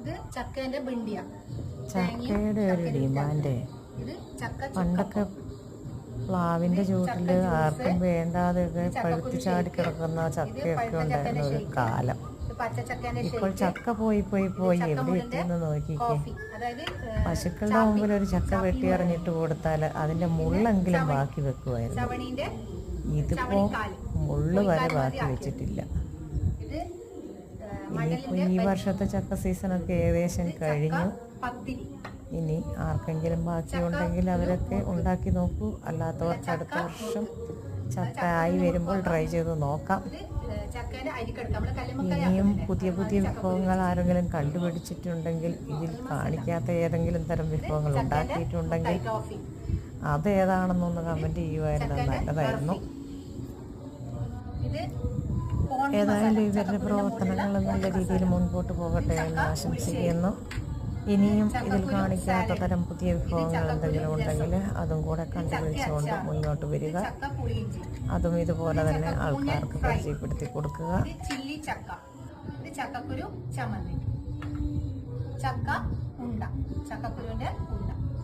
ഇത് ചക്കേന്റെ ബിണ്ടിയ. ചക്കയുടെ ഒരു ഡിമാൻഡ്. ഇത് ചക്ക പണ്ടൊക്കെ പ്ലാവിന്റെ ചൂട്ടിൽ ആർക്കും വേണ്ടാതെയൊക്കെ പഴുത്തി ചാടി കിടക്കുന്ന ചക്കയൊക്കെ ഉണ്ടായിരുന്ന ഒരു കാലം. ഇപ്പോൾ ചക്ക പോയി പോയി പോയി എവിടെ എത്തിയെന്ന് നോക്കിക്കേ. പശുക്കളുടെ മുമ്പിൽ ഒരു ചക്ക വെട്ടി എറിഞ്ഞിട്ട് കൊടുത്താൽ അതിന്റെ മുള്ളെങ്കിലും ബാക്കി വെക്കുമായിരുന്നു ഇതിപ്പോ മുള്ള് വരെ ബാക്കി വെച്ചിട്ടില്ല. ഈ വർഷത്തെ ചക്ക സീസണൊക്കെ ഏകദേശം കഴിഞ്ഞു. ഇനി ആർക്കെങ്കിലും ബാക്കിയുണ്ടെങ്കിൽ അവരൊക്കെ ഉണ്ടാക്കി നോക്കൂ. അല്ലാത്തവർക്ക് അടുത്ത വർഷം ചക്ക ആയി വരുമ്പോൾ ട്രൈ ചെയ്ത് നോക്കാം. ഇനിയും പുതിയ പുതിയ വിഭവങ്ങൾ ആരെങ്കിലും കണ്ടുപിടിച്ചിട്ടുണ്ടെങ്കിൽ ഇതിൽ കാണിക്കാത്ത ഏതെങ്കിലും തരം വിഭവങ്ങൾ ഉണ്ടാക്കിയിട്ടുണ്ടെങ്കിൽ അതേതാണെന്നൊന്ന് കമന്റ് ചെയ്യുമായിരുന്നു നല്ലതായിരുന്നു. ഏതായാലും ഇവരുടെ പ്രവർത്തനങ്ങൾ നല്ല രീതിയിൽ മുൻപോട്ട് പോകട്ടെ എന്ന് ആശംസിക്കുന്നു. ഇനിയും ഇതിൽ കാണിക്കാത്ത തരം പുതിയ വിഭവങ്ങൾ എന്തെങ്കിലും ഉണ്ടെങ്കിൽ അതും കൂടെ കണ്ടുപിടിച്ചുകൊണ്ട് മുന്നോട്ട് വരിക. അതും ഇതുപോലെ തന്നെ ആൾക്കാർക്ക് പരിചയപ്പെടുത്തി കൊടുക്കുക. ചില്ലി ചക്ക. ഇത് ചക്കക്കുരു ചമ്മന്തി. ചക്ക ഉണ്ട. ചക്കക്കുരുവിന്റെ ഉണ്ട.